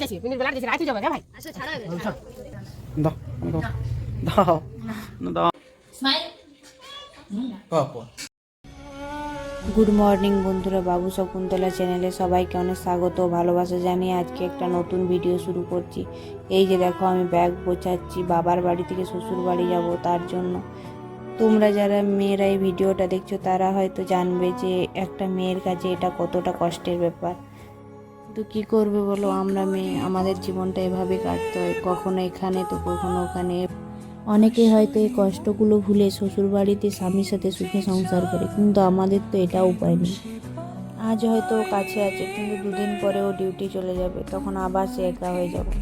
যাচ্ছি মিনিট যাচ্ছি যাবে হ্যাঁ ভাই দাও দাও। বাবা। গুড মর্নিং বন্ধুরা বাবু শকুন্তলা চ্যানেলে সবাইকে অনেক স্বাগত ভালোবাসা জানিয়ে আজকে একটা নতুন ভিডিও শুরু করছি। এই যে দেখো আমি ব্যাগ গোছাচ্ছি বাবার বাড়ি থেকে শ্বশুর বাড়ি যাব তার জন্য। তোমরা যারা মেয়েরা এই ভিডিওটা দেখছ তারা হয়তো জানবে যে একটা মেয়ের কাছে এটা কতটা কষ্টের ব্যাপার। তো কি করবে বলো? আমরা মেয়ে, আমাদের জীবনটা এভাবে কাটতে হয়। কখনো এখানে, তো কখনো ওখানে। অনেকে হয়তো এই কষ্টগুলো ভুলে শ্বশুর বাড়িতে স্বামীর সাথে সুখে সংসার করে, কিন্তু আমাদের তো এটা উপায় নেই। আজ হয়তো কাছে আছে, কিন্তু দুদিন পরে ও ডিউটি চলে যাবে, তখন আবার সে একা হয়ে যাবে।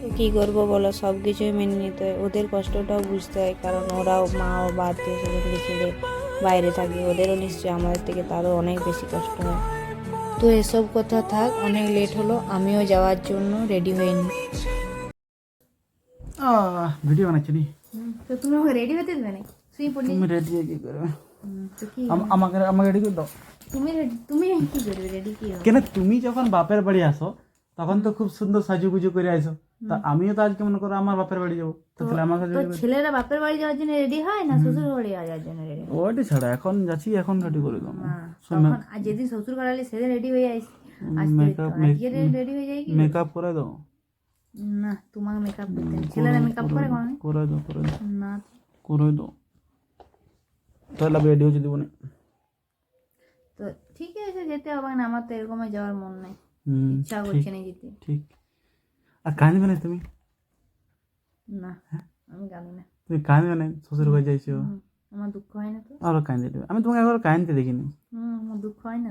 তো কী করব বলো? সব কিছুই মেনে নিতে হয়। ওদের কষ্টটাও বুঝতে হয়, কারণ ওরাও মা ও বা আত্মীয় স্বজনকে ছেড়ে বাইরে থাকে। ওদেরও নিশ্চয়ই আমাদের থেকে তারও অনেক বেশি কষ্ট হয়। তো এসব কথা থাক অনেক লেট হলো আমিও যাওয়ার জন্য রেডি হইনি। ভিডিও বানাচ্ছি নি। তো তুমি আমাকে রেডি হতে দেবে না শুয়ে পড়লি তুমি রেডি কি করবে? তো কি আম- আমাকে আমাকে রেডি করে দাও। তুমি রেডি তুমি কি করবে? রেডি কি কেন তুমি যখন বাপের বাড়ি আসো তখন তো খুব সুন্দর সাজুগুজু করে আসো তা আমিও তো আজকে মনে করো আমার বাপের বাড়ি যাব। তাহলে ready করে- ছেলেরা বাপের বাড়ি যাওয়ার জন্য রেডি হয় না শ্বশুর বাড়ি যাওয়ার জন্য রেডি ওইটা ছাড়া এখন যাচ্ছি এখন রেডি করে দাও তখন যেদিন শ্বশুর বাড়ি সেদিন রেডি হয়ে যাই আজকে makeup, আজকে রেডি হয়ে যায় কি? মেকআপ করে দাও না তোমাকে মেকআপ করতে ছেলেরা মেকআপ করে কোনো করে দাও করে দাও না করে দাও তাহলে রেডি হচ্ছে দিব না তো ঠিক আছে যেতে হবে না। আমার তো এরকম যাওয়ার মন নাই। ইচ্ছা করছে না যেতে। ঠিক। আর কাঁদবে না তুমি? না আমি কাঁদি না। তুমি কাঁদবে না শ্বশুর ঘরে যাইছো? আমার দুঃখ হয় না তো। আরও কাঁদে আমি তোমাকে একবার কাঁদতে দেখিনি। আমার দুঃখ হয় না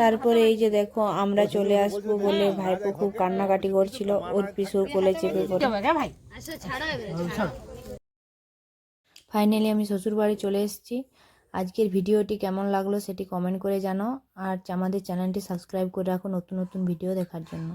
তারপরে এই যে দেখো আমরা চলে আসব বলে ভাইপো খুব কান্নাকাটি করছিল। ওর পিসুর কোলে চেপে পড়ে। ফাইনালি আমি শ্বশুর বাড়ি চলে এসেছি। আজকের ভিডিওটি কেমন লাগল সেটি কমেন্ট করে জানো আর আমাদের চ্যানেলটি সাবস্ক্রাইব করে রাখো নতুন নতুন ভিডিও দেখার জন্য।